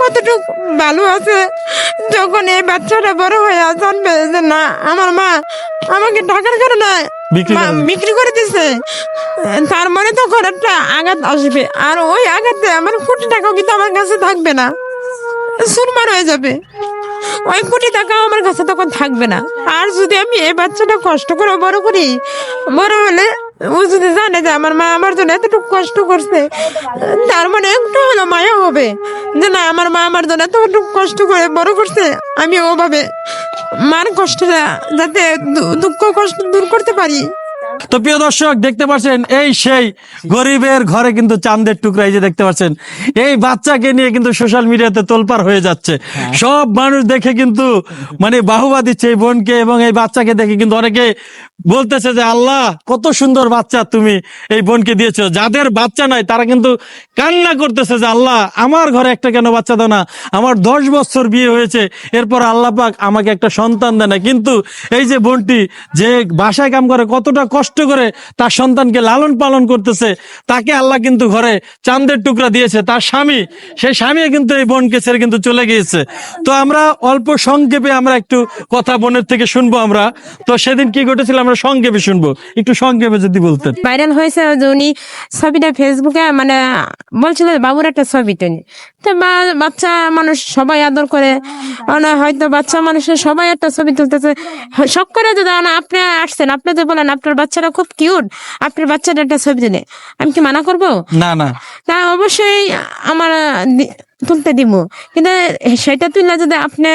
কতটুকু ভালো আছে? যখন এই বাচ্চাটা বড় হয়ে জানবে যে না আমার মা আমাকে টাকার কারণে বিক্রি মা- করে দিছে। বিক্রি করে দিছে তার মানে তখন একটা আঘাত আসবে। আর ওই আঘাতে আমার কোটি টাকাও কিন্তু আমার কাছে থাকবে না। সুরমার হয়ে যাবে। ওই কোটি টাকা আমার কাছে তখন থাকবে না। আর যদি আমি এই বাচ্চাটা কষ্ট করে বড় করি বড় হলে যদি জানে যে আমার মা আমার জন্য এতটুকু কষ্ট করছে। তার মানে একটু হলো মায়া হবে। যে না, আমার মা আমার জন্য এতটুকু কষ্ট করে বড় করছে, আমি ওভাবে মার কষ্টটা যাতে দুঃখ কষ্ট দূর করতে পারি। তো প্রিয় দর্শক দেখতে পাচ্ছেন এই সেই গরিবের ঘরে কিন্তু চাঁদের টুকরা এই যে দেখতে পাচ্ছেন এই বাচ্চাকে নিয়ে কিন্তু সোশ্যাল মিডিয়াতে তোলপার হয়ে যাচ্ছে। সব মানুষ দেখে কিন্তু মানে বাহুবা দিচ্ছে এই বোনকে এবং এই বাচ্চাকে দেখে কিন্তু অনেকে বলতেছে যে আল্লাহ কত সুন্দর বাচ্চা তুমি এই বোনকে দিয়েছ। যাদের বাচ্চা নাই তারা কিন্তু কান্না করতেছে যে আল্লাহ আমার ঘরে একটা কেন বাচ্চা দাও না? আমার দশ বছর বিয়ে হয়েছে এরপর আল্লাহ পাক আমাকে একটা সন্তান দেয় না। কিন্তু এই যে বোনটি যে বাসায় কাম করে কতটা কষ্ট করে তার সন্তানকে লালন পালন করতেছে, তাকে আল্লাহ কিন্তু ঘরে চাঁদের টুকরা দিয়েছে। তার স্বামী, সেই স্বামী কিন্তু এই বোনকে ছেড়ে কিন্তু চলে গিয়েছে। তো আমরা অল্প সংক্ষেপে আমরা একটু কথা বোনের থেকে শুনব আমরা। তো সেদিন কি ঘটেছিল আমরা সংক্ষেপে শুনব। একটু সংক্ষেপে যদি বলতেন। ভাইরাল হয়েছে উনি ছবিটা ফেসবুকে মানে বলছিল বাবুর একটা ছবি টেনে তো বাচ্চা মানুষ সবাই আদর করে। মানে হয়তো বাচ্চা মানুষের সবাই একটা ছবি তুলতেছে। শখ করে যদি আপনি আসছেন, আপনি যে বলেন আপনার বাচ্চাটা খুব কিউট। আপনার বাচ্চাটা একটা ছবি দিলে আমি কি মানা করব? না না। তা অবশ্যই আমার তুলতে দিব কিন্তু সেটা তুললে যদি আপনি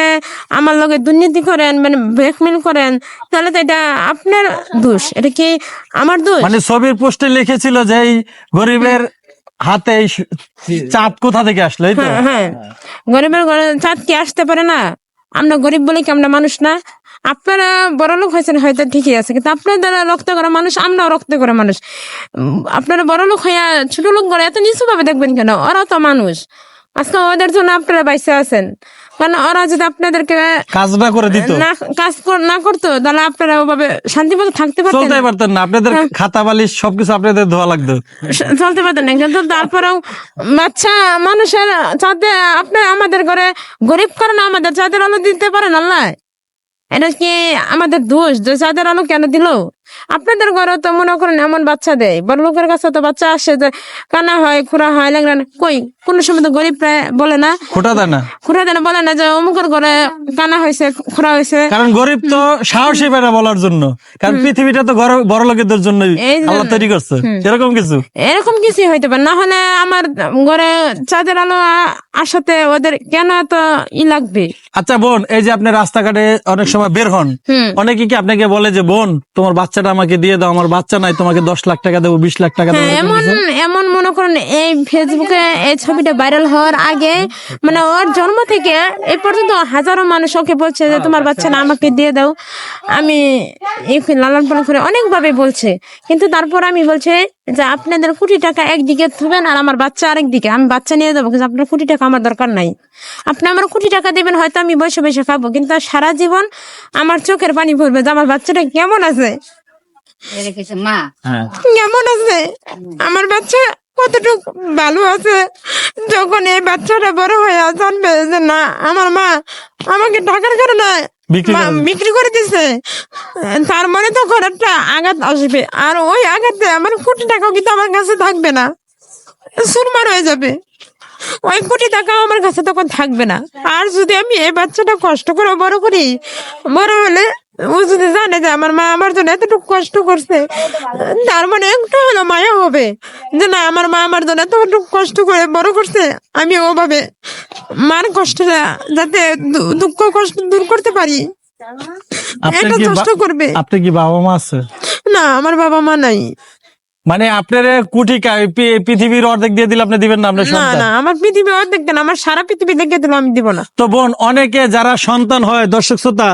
আমার লগে দুর্নীতি করেন মানে ব্ল্যাকমেল করেন তাহলে তো এটা আপনার দোষ। এটা কি আমার দোষ? মানে ছবির পোস্টে লিখেছিল যে গরিবের হাতে চাঁদ কোথা থেকে আসলো হ্যাঁ হ্যাঁ। গরিবের চাঁদ কি আসতে পারে না? আমরা গরিব বলে কি আমরা মানুষ না? আপনারা বড় লোক হয়েছেন হয়তো ঠিকই আছে কিন্তু আপনার দ্বারা রক্ত করা মানুষ আমরাও রক্ত করা মানুষ। আপনারা বড় লোক হইয়া ছোট লোক করে এত নিচু ভাবে দেখবেন কেন? ওরা তো মানুষ। আজকে ওদের জন্য আপনারা বাইসে আছেন। কারণ ওরা যদি আপনাদেরকে কাজটা করে দিত। না কাজ না করতো তাহলে আপনারা ওভাবে শান্তি শান্তিমতো থাকতে পারতেন। চলতে পারতেন না। আপনাদের খাতা বালিশ সবকিছু আপনাদের ধোয়া লাগতো। চলতে পারতেন না। কিন্তু তারপরেও বাচ্চা মানুষের চাঁদে আপনি আমাদের ঘরে গরিব কারণে আমাদের চাঁদের আলো দিতে পারেন আল্লাহ। এটা কি আমাদের দোষ? দোষ চাঁদের আলো কেন দিল? আপনাদের ঘরে তো মনে করেন এমন বাচ্চা দেয় বড় লোকের কাছে তো বাচ্চা আসে যে কানা হয় খুড়া হয় ল্যাংড়া কই? কোন সময় তো গরিব প্রায় বলে না। খোটা দেয় না। খুড়া দেন বলে না যে অমুকের ঘরে কানা হয়েছে খুড়া হয়েছে। কারণ গরিব তো সাহসী বেড়া বলার জন্য। কারণ পৃথিবীটা তো গর- বড় লোকেদের জন্য। আল্লাহ তৈরি করছে। এরকম কিছু? এরকম কিছু হইতে পারে না। হলে আমার ঘরে চাঁদের আলো আসাতে ওদের কেন এত ই লাগবে? আচ্ছা বোন এই যে আপনি রাস্তাঘাটে অনেক সময় বের হন অনেকে কি আপনাকে বলে যে বোন তোমার বাচ্চাটা আমাকে দিয়ে দাও আমার বাচ্চা নাই তোমাকে দশ লাখ টাকা দেবো বিশ লাখ টাকা দেবো হ্যাঁ, এমন এমন মনে করেন এই ফেসবুকে এই ছবিটা ভাইরাল হওয়ার আগে মানে ওর জন্ম থেকে এই পর্যন্ত হাজারো মানুষ ওকে বলছে যে তোমার বাচ্চা না আমাকে দিয়ে দাও। আমি লালন পালন করে অনেকভাবে বলছে। কিন্তু তারপর আমি বলছে যে আপনাদের কোটি টাকা একদিকে থবেন আর আমার বাচ্চা আরেক দিকে আমি বাচ্চা নিয়ে যাব কিন্তু আপনার কোটি টাকা আমার দরকার নাই। আপনি আমার কোটি টাকা দেবেন হয়তো আমি বসে বসে খাব কিন্তু সারা জীবন আমার চোখের পানি পড়বে যে আমার বাচ্চাটা কেমন আছে। মা? হ্যাঁ। কেমন আছে? আমার বাচ্চা কতটুকু ভালো আছে? যখন এই বাচ্চাটা বড় হয়ে জানবে যে না আমার মা আমাকে টাকার কারণে বিক্রি করে দিছে। তার মানে তো একটা আঘাত আসবে। আর ওই আঘাতে আমার কোটি টাকাও কিন্তু আমার কাছে থাকবে না। সুরমার হয়ে যাবে। ওই কোটি টাকাও আমার কাছে তখন থাকবে না। আর যদি আমি এই বাচ্চাটা কষ্ট করে বড় করি বড় হলে ও যদি জানে যে আমার মা আমার জন্য এতটুকু কষ্ট করছে তার মানে একটু হলো মায়া হবে। যে না আমার মা আমার জন্য এতটুকু কষ্ট করে বড় করছে আমি ওভাবে মার কষ্টটা যাতে দুঃখ কষ্ট দূর করতে পারি। এটা করবে। আপনি কি বাবা মা আছে? না আমার বাবা মা নাই। মানে আপনার কুটি পৃথিবীর অর্ধেক দিয়ে দিলে আপনি দিবেন না আপনার সন্তান? না আমার পৃথিবী অর্ধেক দেন আমার সারা পৃথিবী দেখে দিল আমি দিব না। তো বোন অনেকে যারা সন্তান হয় দর্শক শ্রোতা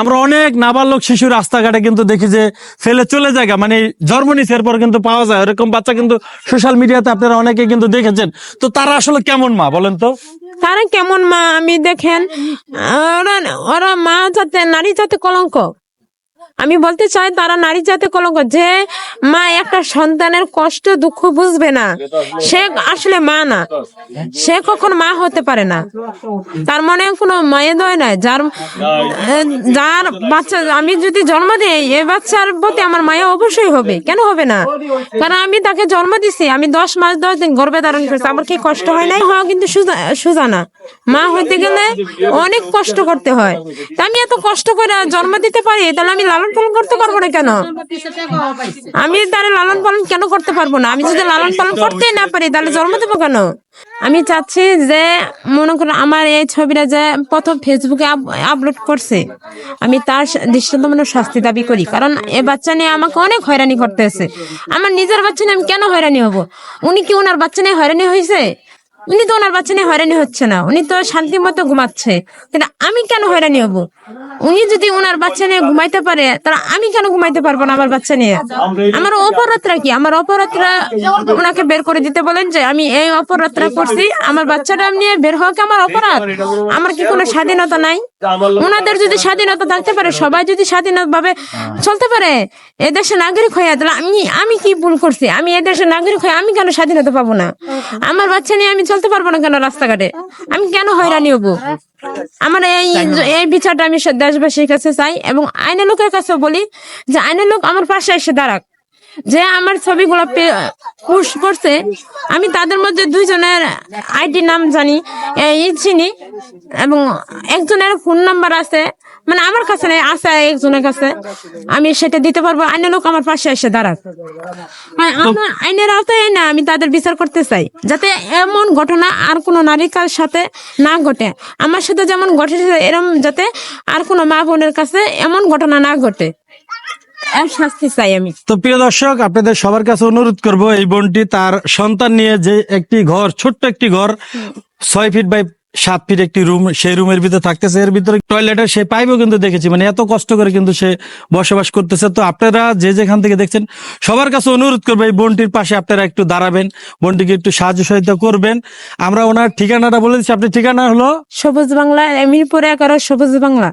আমরা অনেক নাবালক শিশু রাস্তাঘাটে কিন্তু দেখি যে ফেলে চলে যায় মানে জন্ম নিচ্ছে এরপর কিন্তু পাওয়া যায়। এরকম বাচ্চা কিন্তু সোশ্যাল মিডিয়াতে আপনারা অনেকে কিন্তু দেখেছেন। তো তারা আসলে কেমন মা বলেন তো? তারা কেমন মা আমি দেখেন ওরা ওরা মা যাতে নারী যাতে কলঙ্ক। আমি বলতে চাই, তারা নারী জাতি কলঙ্ক। যে মা একটা সন্তানের কষ্ট, দুঃখ বুঝবে না, সে আসলে মা না। সে কখন মা হতে পারে না। তার মনে কোনো মায়ের দয় নাই। যার যার বাচ্চা, আমি যদি জন্ম দিই এই বাচ্চার প্রতি আমার মায়া অবশ্যই হবে। কেন হবে না? কারণ আমি তাকে জন্ম দিছি, আমি দশ মাস, দশ দিন গর্ভে ধারণ করছি। আমার কি কষ্ট হয় নাই? হওয়া কিন্তু সোজা- না মা হতে গেলে অনেক কষ্ট করতে হয়। আমি এত কষ্ট করে জন্ম দিতে পারি, তাহলে আমি লালন পালন করতে পারব না কেন? আমি তার লালন পালন কেন করতে পারব না? আমি যদি লালন পালন করতেই না পারি, তাহলে জন্ম দেবো কেন? আমি চাচ্ছি যে, মনে করো আমার এই ছবিটা যে প্রথম ফেসবুকে আপলোড করছে, আমি তার দৃষ্টান্তমূলক শাস্তি দাবি করি। কারণ এ বাচ্চা নিয়ে আমাকে অনেক হয়রানি করতেছে। আমার নিজের বাচ্চা নিয়ে আমি কেন হয়রানি হব? উনি কি ওনার বাচ্চা নিয়ে হয়রানি হয়েছে? উনি তো ওনার বাচ্চা নিয়ে হয়রানি হচ্ছে না। উনি তো শান্তি মতো ঘুমাচ্ছে। কিন্তু আমি কেন হয়রানি হব? উনি যদি ওনার বাচ্চা নিয়ে ঘুমাইতে পারে তাহলে আমি কেন ঘুমাইতে পারব না আমার বাচ্চা নিয়ে? আমার অপরাধরা কি? আমার অপরাধরা ওনাকে বের করে দিতে বলেন যে আমি এই অপরাধটা করছি আমার বাচ্চাটা নিয়ে বের হওয়া কি আমার অপরাধ? আমার কি কোনো স্বাধীনতা নাই? ওনাদের যদি স্বাধীনতা থাকতে পারে সবাই যদি স্বাধীনতা ভাবে চলতে পারে এ দেশের নাগরিক হয়ে তাহলে আমি আমি কি ভুল করছি? আমি এ দেশের নাগরিক হয়ে আমি কেন স্বাধীনতা পাবো না? আমার বাচ্চা নিয়ে আমি চলতে পারব না কেন রাস্তাঘাটে? আমি কেন হয়রানি হব? আমার এই এই বিচারটা আমি দেশবাসীর কাছে চাই এবং আইনের লোকের কাছে বলি যে আইনের লোক আমার পাশে এসে দাঁড়াক। যে আমার ছবিগুলো পুশ করছে আমি তাদের মধ্যে দুইজনের আইডি নাম জানি এই চিনি এবং একজনের ফোন নাম্বার আছে মানে আমার কাছে নেই আছে একজনের কাছে আমি সেটা দিতে পারব আইনের লোক আমার পাশে এসে দাঁড়াক। আমার আইনের আওতায় না আমি তাদের বিচার করতে চাই যাতে এমন ঘটনা আর কোনো নারীর কার সাথে না ঘটে। আমার সাথে যেমন ঘটেছে এরম যাতে আর কোনো মা বোনের কাছে এমন ঘটনা না ঘটে। শাস্তি চাই আমি। তো প্রিয় দর্শক আপনাদের সবার কাছে অনুরোধ করব এই বোনটি তার সন্তান নিয়ে যে একটি ঘর ছোট্ট একটি ঘর ছয় ফিট বাই সাত ফিট একটি রুম সেই রুমের ভিতরে থাকতেছে। এর ভিতরে টয়লেটের সে পাইপও কিন্তু দেখেছি মানে এত কষ্ট করে কিন্তু সে বসবাস করতেছে। তো আপনারা যে যেখান থেকে দেখছেন সবার কাছে অনুরোধ করব এই বোনটির পাশে আপনারা একটু দাঁড়াবেন বোনটিকে একটু সাহায্য সহায়তা করবেন। আমরা ওনার ঠিকানাটা বলে দিচ্ছি। আপনি ঠিকানা হলো? সবুজ বাংলা মিরপুর এগারো সবুজ বাংলা।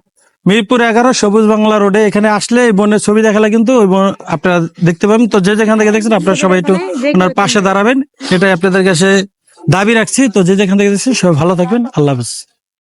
মিরপুর এগারো সবুজ বাংলা রোডে। এখানে আসলে এই বোনের ছবি দেখালে কিন্তু ওই বোন- আপনারা দেখতে পাবেন। তো যে যেখান থেকে দেখছেন আপনারা সবাই একটু ওনার পাশে দাঁড়াবেন। এটাই আপনাদের কাছে দাবি রাখছি। তো যে যেখান থেকে দেখছেন সবাই ভালো থাকবেন। আল্লাহ হাফিজ।